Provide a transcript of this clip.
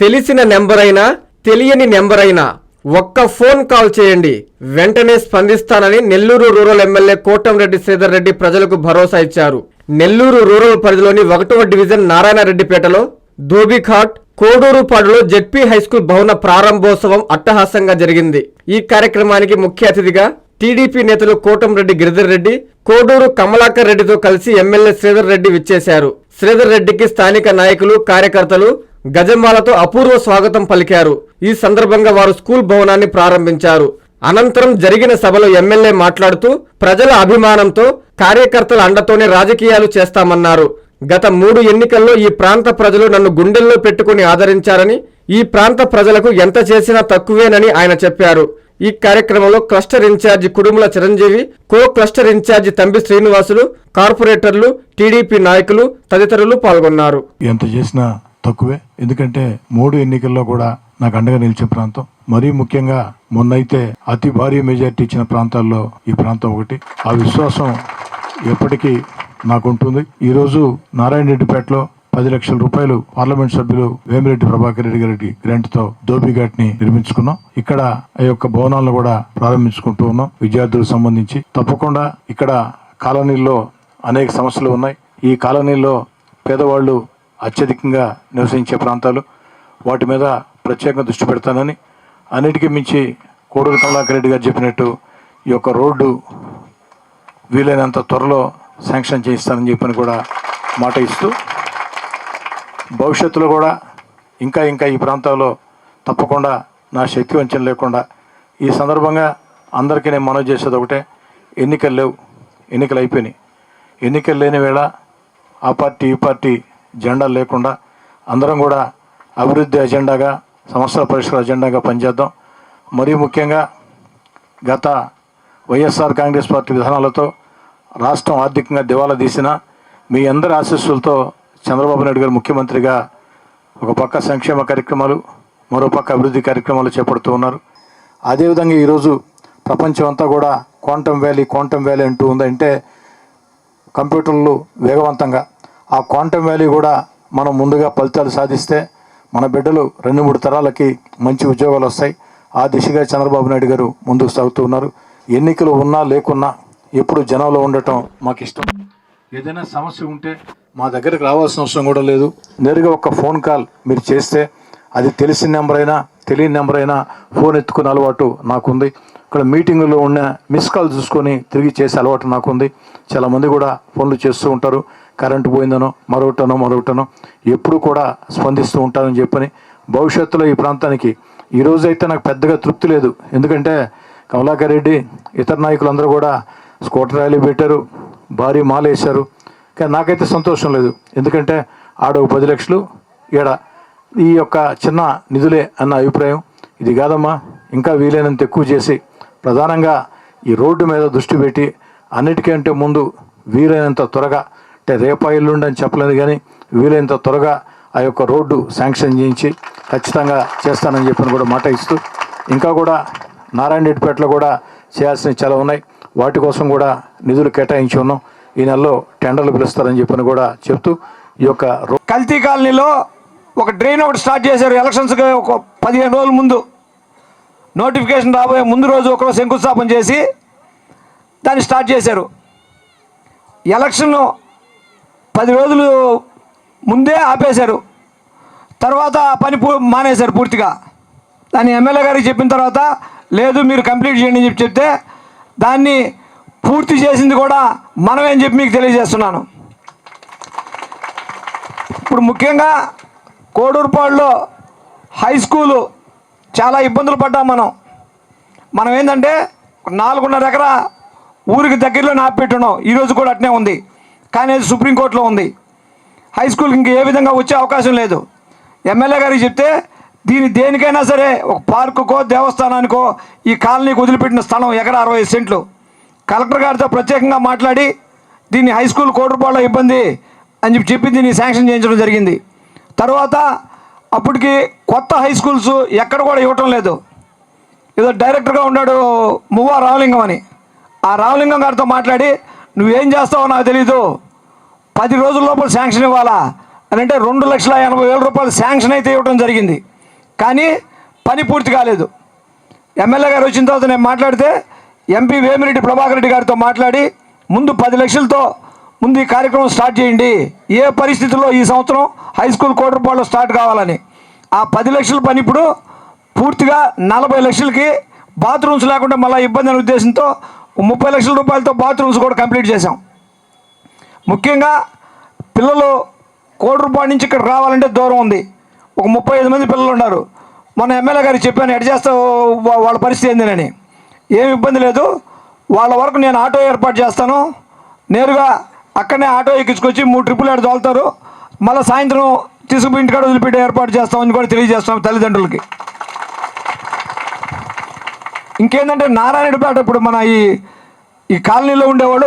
తెలిసిన నెంబర్ అయినా తెలియని నెంబర్ అయినా ఒక్క ఫోన్ కాల్ చేయండి. వెంటనే స్పందిస్తానని నెల్లూరు రూరల్ ఎమ్మెల్యే కోటంరెడ్డి శ్రీధర్ రెడ్డి ప్రజలకు భరోసా ఇచ్చారు. నెల్లూరు రూరల్ పరిధిలోని ఒకటవ డివిజన్ నారాయణరెడ్డిపేటలో ధోబిఘాట్ కోడూరుపాడులో జెడ్పీ హైస్కూల్ భవన ప్రారంభోత్సవం అట్టహాసంగా జరిగింది. ఈ కార్యక్రమానికి ముఖ్య అతిథిగా టీడీపీ నేతలు కోటంరెడ్డి గిరిధర్ రెడ్డి కోడూరు కమలాకర్ రెడ్డితో కలిసి ఎమ్మెల్యే శ్రీధర్ రెడ్డి విచ్చేశారు. శ్రీధర్ రెడ్డికి స్థానిక నాయకులు కార్యకర్తలు గజమాలతో అపూర్వ స్వాగతం పలికారు. ఈ సందర్భంగా వారు స్కూల్ భవనాన్ని ప్రారంభించారు. అనంతరం జరిగిన సభలో ఎమ్మెల్యే మాట్లాడుతూ ప్రజల అభిమానంతో కార్యకర్తల అండతోనే రాజకీయాలు చేస్తామన్నారు. గత మూడు ఎన్నికల్లో ఈ ప్రాంత ప్రజలు నన్ను గుండెల్లో పెట్టుకుని ఆదరించారని ఈ ప్రాంత ప్రజలకు ఎంత చేసినా తక్కువేనని ఆయన చెప్పారు. ఈ కార్యక్రమంలో cluster incharge Kudumula Chiranjeevi co cluster incharge Thambi Srinivasulu కార్పొరేటర్లు టీడీపీ నాయకులు తదితరులు పాల్గొన్నారు. ఎంత చేసినా తక్కువే. ఎందుకంటే మూడు ఎన్నికల్లో కూడా నాకు అండగా నిలిచే ప్రాంతం. మరీ ముఖ్యంగా మొన్నైతే అతి భారీ మెజార్టీ ఇచ్చిన ప్రాంతాల్లో ఈ ప్రాంతం ఒకటి. ఆ విశ్వాసం ఎప్పటికీ నాకు ఉంటుంది నారాయణ రెడ్డిపేటలో పది లక్షల రూపాయలు పార్లమెంట్ సభ్యులు వేమిరెడ్డి ప్రభాకర్ రెడ్డి గారి గ్రాంట్తో ధోబిఘాట్ని నిర్మించుకున్నాం. ఇక్కడ ఆ యొక్క భవనాలను కూడా ప్రారంభించుకుంటూ ఉన్నాం. విద్యార్థులకు సంబంధించి తప్పకుండా ఇక్కడ కాలనీల్లో అనేక సమస్యలు ఉన్నాయి. ఈ కాలనీల్లో పేదవాళ్ళు అత్యధికంగా నివసించే ప్రాంతాలు. వాటి మీద ప్రత్యేకంగా దృష్టి పెడతానని అన్నిటికీ మించి కోడూరు కమలాకర్ రెడ్డి గారు చెప్పినట్టు ఈ యొక్క రోడ్డు వీలైనంత త్వరలో శాంక్షన్ చేయిస్తానని చెప్పని కూడా మాట ఇస్తూ భవిష్యత్తులో కూడా ఇంకా ఇంకా ఈ ప్రాంతాల్లో తప్పకుండా నా శక్తి వంచన లేకుండా ఈ సందర్భంగా అందరికీ నేను మనవి చేసేది ఒకటే ఎన్నికలు లేవు ఎన్నికలు అయిపోయినాయి. ఎన్నికలు లేని వేళ ఆ పార్టీ ఈ పార్టీ జెండాలు లేకుండా అందరం కూడా అభివృద్ధి అజెండాగా సంవత్సర పరిష్కార అజెండాగా పనిచేద్దాం. మరీ ముఖ్యంగా గత వైఎస్ఆర్ కాంగ్రెస్ పార్టీ విధానాలతో రాష్ట్రం ఆర్థికంగా దివాలా తీసిన మీ అందరి ఆశీస్సులతో చంద్రబాబు నాయుడు గారు ముఖ్యమంత్రిగా ఒక పక్క సంక్షేమ కార్యక్రమాలు మరో పక్క అభివృద్ధి కార్యక్రమాలు చేపడుతూ ఉన్నారు. అదేవిధంగా ఈరోజు ప్రపంచం అంతా కూడా క్వాంటమ్ వ్యాలీ క్వాంటమ్ వ్యాలీ అంటూ ఉందంటే కంప్యూటర్లు వేగవంతంగా ఆ క్వాంటమ్ వ్యాలీ కూడా మనం ముందుగా ఫలితాలు సాధిస్తే మన బిడ్డలు రెండు మూడు తరాలకి మంచి ఉద్యోగాలు వస్తాయి. ఆ దిశగా చంద్రబాబు నాయుడు గారు ముందుకు సాగుతూ ఉన్నారు. ఎన్నికలు ఉన్నా లేకున్నా ఎప్పుడు జనంలో ఉండటం మాకు ఇష్టం. ఏదైనా సమస్య ఉంటే మా దగ్గరికి రావాల్సిన అవసరం కూడా లేదు. నేరుగా ఒక ఫోన్ కాల్ మీరు చేస్తే అది తెలిసిన నెంబర్ అయినా తెలియని నెంబర్ అయినా ఫోన్ ఎత్తుకునే అలవాటు నాకుంది. ఇక్కడ మీటింగులో ఉన్న మిస్ కాల్ చూసుకొని తిరిగి చేసే అలవాటు నాకుంది. చాలామంది కూడా ఫోన్లు చేస్తూ ఉంటారు. కరెంటు పోయిందనో మరొకటనో మరొకటనో ఎప్పుడు కూడా స్పందిస్తూ ఉంటానని చెప్పని భవిష్యత్తులో ఈ ప్రాంతానికి ఈ అయితే నాకు పెద్దగా తృప్తి లేదు. ఎందుకంటే కమలాకర్ రెడ్డి ఇతర నాయకులందరూ కూడా స్కూటర్ ర్యాలీ పెట్టారు భారీ మాల వేశారు కానీ నాకైతే సంతోషం లేదు. ఎందుకంటే ఆడ పది లక్షలు ఈడ ఈ యొక్క చిన్న నిధులే అన్న అభిప్రాయం. ఇది కాదమ్మా ఇంకా వీలైనంత ఎక్కువ చేసి ప్రధానంగా ఈ రోడ్డు మీద దృష్టి పెట్టి అన్నిటికంటే ముందు వీలైనంత త్వరగా అంటే రేపా ఎల్లుండి అని చెప్పలేదు కానీ వీలైనంత త్వరగా ఆ యొక్క రోడ్డు శాంక్షన్ చేయించి ఖచ్చితంగా చేస్తానని చెప్పని కూడా మాట ఇస్తూ ఇంకా కూడా నారాయణ రెడ్డిపేటలో కూడా చేయాల్సినవి చాలా ఉన్నాయి. వాటి కోసం కూడా నిధులు కేటాయించి ఉన్నాం. ఈ నెలలో టెండర్లు పిలుస్తారని చెప్పని కూడా చెప్తూ ఈ యొక్క రో కల్తీ కాలనీలో ఒక డ్రైన్ ఒకటి స్టార్ట్ చేశారు. ఎలక్షన్స్కి ఒక పదిహేను రోజుల ముందు. నోటిఫికేషన్ రాబోయే ముందు రోజు ఒకరోజు శంకుస్థాపన చేసి దాన్ని స్టార్ట్ చేశారు. ఎలక్షన్ పది రోజులు ముందే ఆపేశారు. తర్వాత పని మానేశారు పూర్తిగా. దాన్ని ఎమ్మెల్యే గారికి చెప్పిన తర్వాత లేదు మీరు కంప్లీట్ చేయండి అని చెప్పి చెప్తే దాన్ని పూర్తి చేసింది కూడా మనమే అని చెప్పి మీకు తెలియజేస్తున్నాను. ఇప్పుడు ముఖ్యంగా కోడూరుపాడులో హై స్కూలు చాలా ఇబ్బందులు పడ్డాం మనం. మనం ఏంటంటే నాలుగున్నర ఎకరా ఊరికి దగ్గరలో ఆపిపెట్టున్నాం. ఈరోజు కూడా అట్నే ఉంది. కానీ అది సుప్రీంకోర్టులో ఉంది. హై స్కూల్కి ఇంక ఏ విధంగా వచ్చే అవకాశం లేదు. ఎమ్మెల్యే గారికి చెప్తే దీని దేనికైనా సరే ఒక పార్కుకో దేవస్థానానికో ఈ కాలనీకి వదిలిపెట్టిన స్థలం ఎకరా అరవై సెంట్లు. కలెక్టర్ గారితో ప్రత్యేకంగా మాట్లాడి దీన్ని హై స్కూల్ కోటి రూపాయల ఇబ్బంది అని చెప్పి చెప్పి దీన్ని శాంక్షన్ చేయించడం జరిగింది. తర్వాత అప్పటికి కొత్త హై స్కూల్స్ ఎక్కడ కూడా ఇవ్వటం లేదు. ఏదో డైరెక్టర్గా ఉన్నాడు మువ్వా రామలింగం అని. ఆ రామలింగం గారితో మాట్లాడి నువ్వేం చేస్తావో నాకు తెలీదు. పది రోజుల లోపల శాంక్షన్ ఇవ్వాలా? అని అంటే రెండు లక్షల ఎనభై వేల రూపాయలు శాంక్షన్ అయితే ఇవ్వడం జరిగింది. కానీ పని పూర్తి కాలేదు. ఎమ్మెల్యే గారు వచ్చిన తర్వాత నేను మాట్లాడితే ఎంపీ వేమిరెడ్డి ప్రభాకర్ రెడ్డి గారితో మాట్లాడి ముందు పది లక్షలతో ముందు ఈ కార్యక్రమం స్టార్ట్ చేయండి. ఏ పరిస్థితుల్లో ఈ సంవత్సరం హై స్కూల్ కోటరపాడులో స్టార్ట్ కావాలని. ఆ పది లక్షల పని ఇప్పుడు పూర్తిగా నలభై లక్షలకి బాత్రూమ్స్ లేకుండా మళ్ళీ ఇబ్బంది అనే ఉద్దేశంతో ముప్పై లక్షల రూపాయలతో బాత్రూమ్స్ కూడా కంప్లీట్ చేశాం. ముఖ్యంగా పిల్లలు కోటి రూపాయల నుంచి ఇక్కడ రావాలంటే దూరం ఉంది. ఒక ముప్పై ఐదు మంది పిల్లలు ఉన్నారు. మొన్న ఎమ్మెల్యే గారికి చెప్పాను ఎడ్ చేస్తావు? వాళ్ళ పరిస్థితి ఏందినని. ఏం ఇబ్బంది లేదు. వాళ్ళ వరకు నేను ఆటో ఏర్పాటు చేస్తాను. నేరుగా అక్కడనే ఆటో ఎక్కించుకొచ్చి మూడు ట్రిప్పులు ఏడు తోలుతారు. మళ్ళీ సాయంత్రం తీసుకుపోయి ఇంటికాడ వదిలిపెట్టి ఏర్పాటు చేస్తామని కూడా తెలియజేస్తాం తల్లిదండ్రులకి. ఇంకేంటంటే నారాయణపేట ఇప్పుడు మన ఈ ఈ కాలనీలో ఉండేవాళ్ళు